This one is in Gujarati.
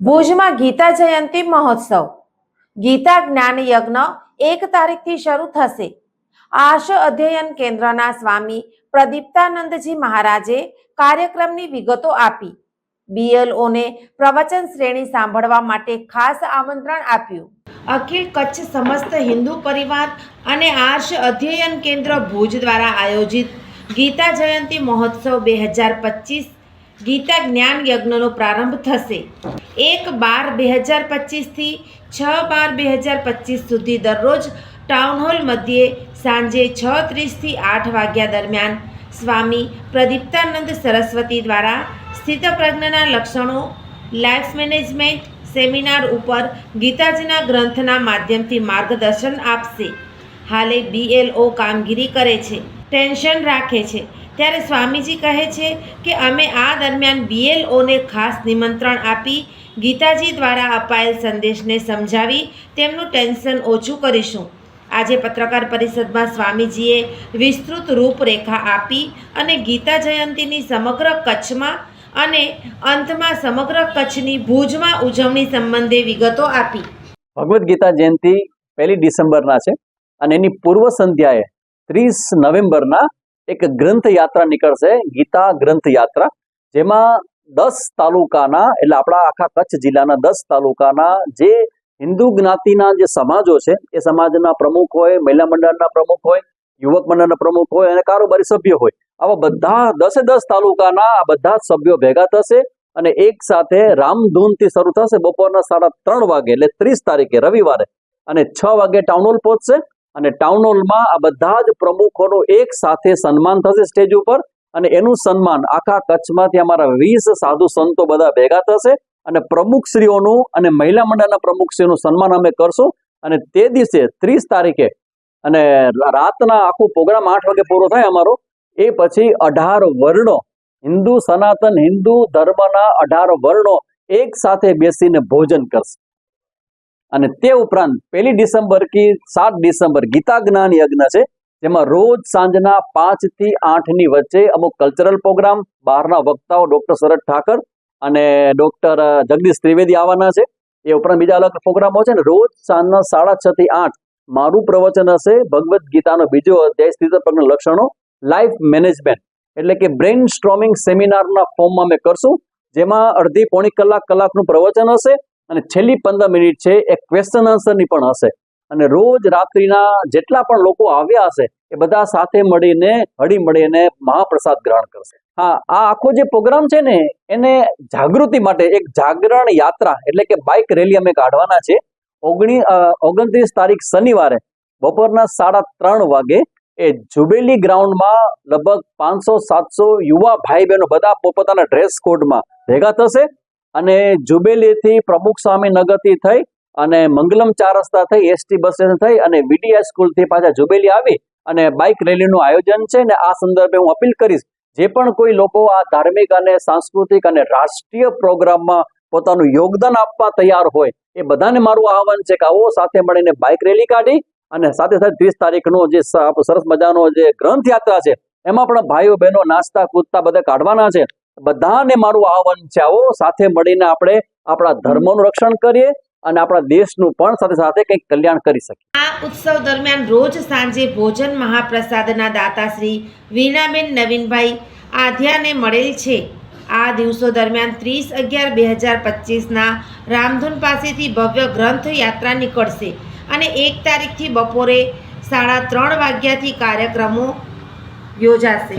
ભુજમાં ગીતા જયંતિ મહોત્સવ. ગીતા જ્ઞાન યજ્ઞ એક તારીખથી શરૂ થશે. આશ અધ્યયન કેન્દ્રના સ્વામી પ્રદીપ્તાનંદજી મહારાજે કાર્યક્રમની વિગતો આપી. બીએલઓને પ્રવચન શ્રેણી સાંભળવા માટે ખાસ આમંત્રણ આપ્યું. અખિલ કચ્છ સમસ્ત હિન્દુ પરિવાર અને આર્ષ અધ્યયન કેન્દ્ર ભુજ દ્વારા આયોજિત ગીતા જયંતિ મહોત્સવ બે હજાર પચીસ ગીતા જ્ઞાન યજ્ઞનો પ્રારંભ થશે. એક બાર બે હજાર પચીસથી છ બાર બે હજાર પચીસ સુધી દરરોજ ટાઉન હોલ મધ્યે સાંજે છ ત્રીસથી આઠ વાગ્યા દરમિયાન સ્વામી પ્રદીપ્તાનંદ સરસ્વતી દ્વારા સ્થિતપ્રજ્ઞના લક્ષણો લાઈફ મેનેજમેન્ટ સેમિનાર ઉપર ગીતાજીના ગ્રંથના માધ્યમથી માર્ગદર્શન આપશે. હાલે બીએલઓ કામગીરી કરે છે. ટેન્શન રાખે છે. ત્યારે સ્વામીજી કહે છે કે અમે આ દરમિયાન બીએલઓને ખાસ નિમંત્રણ આપી ગીતાજી દ્વારા અપાયેલ સંદેશને સમજાવી તેમનું ટેન્શન ઓછું કરીશું. આજે પત્રકાર પરિષદમાં સ્વામીજીએ વિસ્તૃત રૂપરેખા આપી અને ગીતા જયંતીની સમગ્ર કચ્છમાં અને અંતમાં સમગ્ર કચ્છની ભુજમાં ઉજવણી સંબંધે વિગતો આપી. ભગવદ્ ગીતા જયંતિ પહેલી ડિસેમ્બરના છે અને એની પૂર્વ સંધ્યાએ ત્રીસ નવેમ્બરના એક ગ્રંથ યાત્રા નીકળશે, ગીતા ગ્રંથ યાત્રા જેમાં દસ તાલુકાના, એટલે આપણા આખા કચ્છ જિલ્લાના દસ તાલુકાના જે હિન્દુ જ્ઞાતિના જે સમાજો છે, એ સમાજના પ્રમુખ હોય, મહિલા મંડળના પ્રમુખ હોય, યુવક મંડળના પ્રમુખ હોય અને કારોબારી સભ્ય હોય. આવા બધા દસે દસ તાલુકાના આ બધા સભ્યો ભેગા થશે અને એક સાથે રામધૂનથી શરૂ થશે બપોરના સાડા ત્રણ વાગે, એટલે ત્રીસ તારીખે રવિવારે. અને છ વાગે ટાઉન હોલ પહોંચશે અને ટાઉન હોલમાં આ બધા જ પ્રમુખોનું એક સાથે સન્માન થશે સ્ટેજ ઉપર અને એનું સન્માન આખા કચ્છમાંથી અમારા વીસ સાધુ સંતો બધા ભેગા થશે અને પ્રમુખશ્રીઓનું અને મહિલા મંડળના પ્રમુખશ્રીઓનું સન્માન અમે કરશું. અને તે દિવસે ત્રીસ તારીખે અને રાતના આખો પ્રોગ્રામ આઠ વાગે પૂરો થાય અમારો, એ પછી અઢાર વર્ણો, હિન્દુ સનાતન હિન્દુ ધર્મના અઢાર વર્ણો એક સાથે બેસીને ભોજન કરશે. અને તે ઉપરાંત પહેલી ડિસેમ્બરથી સાત ડિસેમ્બર ગીતા જ્ઞાન યજ્ઞ છે, જેમાં રોજ સાંજના પાંચથી આઠની વચ્ચે અમુક કલ્ચરલ પ્રોગ્રામ બહારના વક્તાઓ ડોક્ટર શરદ ઠાકર અને ડોક્ટર જગદીશ ત્રિવેદી આવવાના છે. એ ઉપરાંત બીજા અલગ પ્રોગ્રામો છે ને, રોજ સાંજના સાડા છ થી આઠ મારું પ્રવચન હશે ભગવદ્ ગીતાનો બીજો અધ્યાય સ્થિતપ્રજ્ઞ લક્ષણો લાઈફ મેનેજમેન્ટ એટલે કે બ્રેઇન સ્ટ્રોમિંગ સેમિનારના ફોર્મમાં અમે કરશું, જેમાં અડધી પોણી કલાક કલાકનું પ્રવચન હશે અને છેલ્લી પંદર મિનિટ છે, એ ક્વેશ્ચન આન્સરની પણ હશે. અને રોજ રાત્રિના જેટલા પણ લોકો આવ્યા હશે, એ બધા સાથે મળીને હળી મળીને મહાપ્રસાદ ગ્રહણ કરશે. હા, આ આખો જે પ્રોગ્રામ છે ને, એને જાગૃતિ માટે એક જાગરણ યાત્રા, એટલે કે બાઇક રેલી અમે કાઢવાના છે. ઓગણી ઓગણત્રીસ તારીખ શનિવારે બપોરના સાડા ત્રણ વાગે એ જુબેલી ગ્રાઉન્ડમાં લગભગ પાંચસો, સાતસો યુવા ભાઈ બહેનો બધા પોતપોતાના ડ્રેસ કોડમાં ભેગા થશે. અને જુબેલીથી પ્રમુખ સ્વામી નગરથી થઈ અને મંગલમ ચાર રસ્તા થઈ, એસટી બસ સ્ટેશન થઈ અને વીડીઆઈ સ્કૂલથી પાછા જુબેલી આવી અને બાઇક રેલીનું આયોજન છે ને આ સંદર્ભે હું અપીલ કરીશ, જે પણ કોઈ લોકો આ ધાર્મિક અને સાંસ્કૃતિક અને રાષ્ટ્રીય પ્રોગ્રામમાં પોતાનું યોગદાન આપવા તૈયાર હોય, એ બધાને મારું આહવાન છે કે આવો સાથે મળીને બાઇક રેલી કાઢી અને સાથે સાથે ત્રીસ તારીખનો જે સરસ મજાનો જે ગ્રંથ યાત્રા છે, એમાં પણ ભાઈઓ બહેનો નાસ્તા કૂદતા બધા કાઢવાના છે. બધાને મારું આહવાન છે. આવો, સાથે મળીને આપણે આપણા ધર્મનું રક્ષણ કરીએ અને આપણા દેશનું પણ સાથે સાથે કંઈક કલ્યાણ કરી શકીએ. આ ઉત્સવ દરમિયાન રોજ સાંજે ભોજન મહાપ્રસાદના દાતા શ્રી વીણાબેન નવીનભાઈ આધ્યાને મળેલ છે. આ દિવસો દરમિયાન ત્રીસ અગિયાર બે હજાર પચીસના રામધૂન પાસેથી ભવ્ય ગ્રંથ યાત્રા નીકળશે અને એક તારીખથી બપોરે સાડા ત્રણ વાગ્યાથી કાર્યક્રમો યોજાશે.